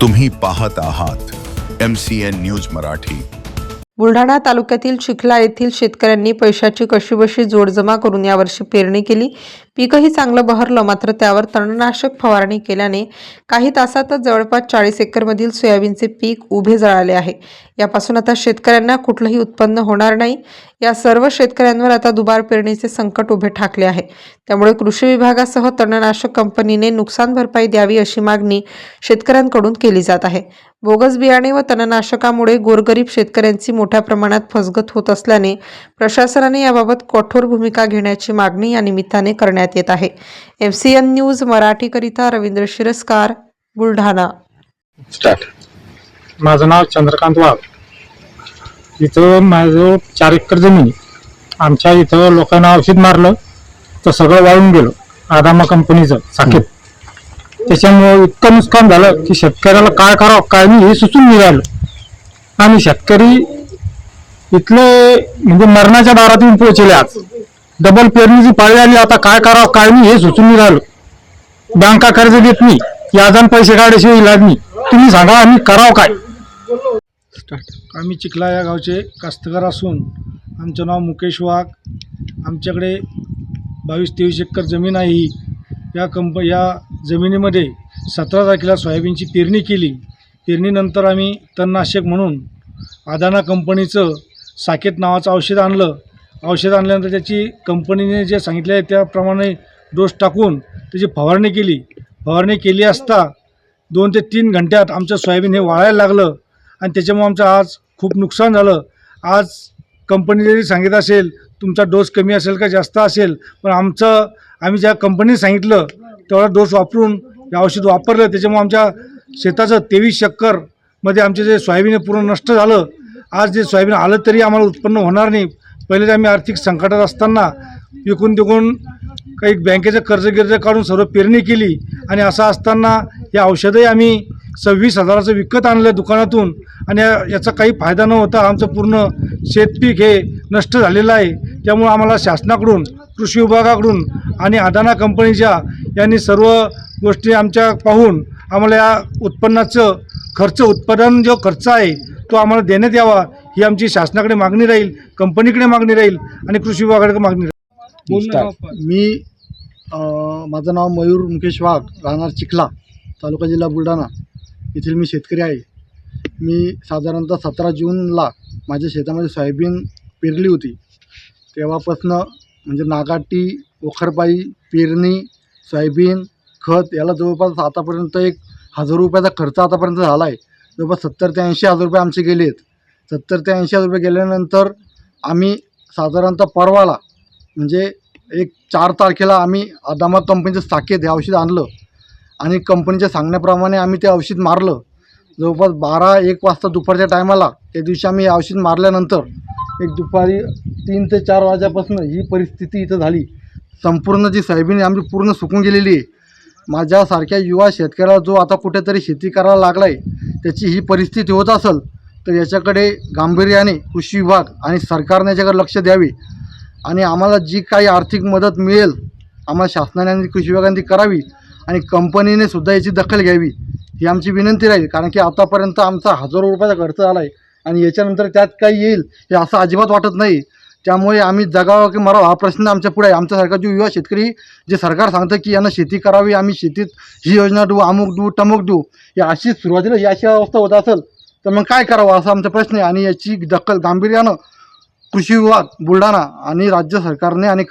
तुम्ही पाहत आहात M C N news Marathi. Buldhana तालुक्यातील चिखला येथील शेतकऱ्यांनी पैशाची कशीबशी जोडजमा करून यावर्षी पेरणी केली. पीकही चांगलं बहरलं मात्र त्यावर तणनाशक फवारणी केल्याने काही तासातच जवळपास चाळीस एकरमधील सोयाबीनचे पीक उभे जळाले आहे. यापासून आता शेतकऱ्यांना कुठलंही उत्पन्न होणार नाही. या सर्व शेतकऱ्यांवर आता दुबार पेरणीचे संकट उभे ठाकले आहे. त्यामुळे कृषी विभागासह तणनाशक कंपनीने नुकसान भरपाई द्यावी अशी मागणी शेतकऱ्यांकडून केली जात आहे. बोगस बियाणे व तणनाशकामुळे गोरगरीब शेतकऱ्यांची मोठ्या प्रमाणात फसगत होत असल्याने प्रशासनाने याबाबत कठोर भूमिका घेण्याची मागणी या निमित्ताने करण्यात येत आहे. एम सी एन न्यूज मराठीकरिता रवींद्र शिरस्कार बुलढाणा. स्टार्ट. माझं नाव चंद्रकांत वाघ. इथं माझं चार एकर जमीन. आमच्या इथं लोकांना औषध मारलं तर सगळं वाळून गेलं आदामा कंपनीचं साकेत. त्याच्यामुळं इतकं नुकसान झालं की शेतकऱ्याला काय करावं काय नाही हे सुचून निघालं. आणि शेतकरी इथले म्हणजे मरणाच्या दारात येऊन पोहोचले आज. डबल पेरणीची पाळी आली आता काय करावं काय नाही हे सुचून निघालं. बँका कर्ज देत नाही याजान पैसे काढायशिवाय इलाज नाही तुम्ही सांगा आम्ही करावं काय? आम्ही चिखला या गावचे कास्तकार असून आमचं नाव मुकेश वाघ. आमच्याकडे बावीस तेवीस एकर जमीन आहे ही. या कंप या जमिनीमध्ये सतरा तारखेला सोयाबीनची पेरणी केली. पेरणीनंतर आम्ही तणनाशक म्हणून आदाना कंपनीचं साकेत नावाचं औषध आणलं. औषध आणल्यानंतर त्याची कंपनीने जे सांगितले आहे त्याप्रमाणे डोस टाकून त्याची फवारणी केली. फवारणी केली असता दोन ते तीन घंट्यात आमचं सोयाबीन हे वाळायला लागलं आणि त्याच्यामुळे आमचं आज खूप नुकसान झालं. आज कंपनी जरी सांगितलं असेल तुमचा डोस कमी असेल का जास्त असेल पण आमचं आम्ही ज्या कंपनीने सांगितलं तेवढा डोस वापरून हे औषध वापरलं. त्याच्यामुळे आमच्या शेताचं तेवीस चक्करमध्ये आमचे जे सोयाबीन पूर्ण नष्ट झालं. आज जे सोयाबीन आलं तरी आम्हाला उत्पन्न होणार नाही. पहिले आम्ही आर्थिक संकटात असताना विकून तिकून काही बँकेचं कर्ज गिर्ज काढून सर्व पेरणी केली. आणि असं असताना हे औषधही आम्ही सव्वीस हजाराचं विकत आणलं दुकानातून. आणि याचा काही फायदा न होता आमचं पूर्ण शेतपीक हे नष्ट झालेलं आहे. त्यामुळं आम्हाला शासनाकडून कृषी विभागाकडून आणि अदाना कंपनीच्या यांनी सर्व गोष्टी आमच्या पाहून आम्हाला या उत्पन्नाचं खर्च उत्पादन जो खर्च आहे तो आम्हाला देण्यात यावा ही आमची शासनाकडे मागणी राहील कंपनीकडे मागणी राहील आणि कृषी विभागाकडे मागणी राहील. मी अ, माझं नाव मयूर मुकेश वाघ राहणार चिखला तालुका जिल्हा बुलढाणा. येथील मी शेतकरी आहे. मी साधारणतः सतरा जूनला माझ्या शेतामध्ये सोयाबीन पेरली होती. तेव्हापासनं म्हणजे नागाटी वखरपाई पेरणी सोयाबीन खत याला जवळपास आतापर्यंत एक हजार रुपयाचा खर्च आतापर्यंत झाला आहे जवळपास सत्तर ते ऐंशी हजार रुपये आमचे गेले आहेत सत्तर ते ऐंशी हजार रुपये गेल्यानंतर आम्ही साधारणतः परवाला म्हणजे एक चार तारखेला आम्ही अदामा कंपनीचं साकेत हे औषध आणलं आणि कंपनीच्या सांगण्याप्रमाणे आम्ही ते औषध मारलं. जवळपास बारा एक वाजता दुपारच्या टायमाला त्या दिवशी आम्ही औषध मारल्यानंतर एक दुपारी तीन ते चार वाजल्यापासून ही परिस्थिती इथं झाली. संपूर्ण जी सोयाबीन आमची पूर्ण सुकून गेलेली आहे. माझ्यासारख्या युवा शेतकऱ्याला जो आता कुठेतरी शेती करायला लागला आहे त्याची ही परिस्थिती होत असेल तर याच्याकडे गांभीर्याने कृषी विभाग आणि सरकारने याच्याकडे लक्ष द्यावे. आणि आम्हाला जी काही आर्थिक मदत मिळेल आम्हाला शासनाने आणि कृषी विभागाने ती करावी आणि कंपनीने सुद्धा याची दखल घ्यावी ही आमची विनंती राहील. कारण की आतापर्यंत आमचा हजारो रुपयाचा खर्च आला आहे आणि याच्यानंतर त्यात काही येईल हे असं अजिबात वाटत नाही. त्यामुळे आम्ही जगावं की मरावं हा प्रश्न आमच्या पुढे आहे. आमच्यासारखा जो युवा शेतकरी जे सरकार सांगतं की यांना शेती करावी आम्ही शेतीत ही योजना देऊ अमुक देऊ टमुक देऊ. या अशी सुरुवातीला ही अशी अवस्था होत असेल तर मग काय करावं असा आमचा प्रश्न आहे. आणि याची दखल गांभीर्यानं कृषी विभाग बुलढाणा आणि राज्य सरकारने आणि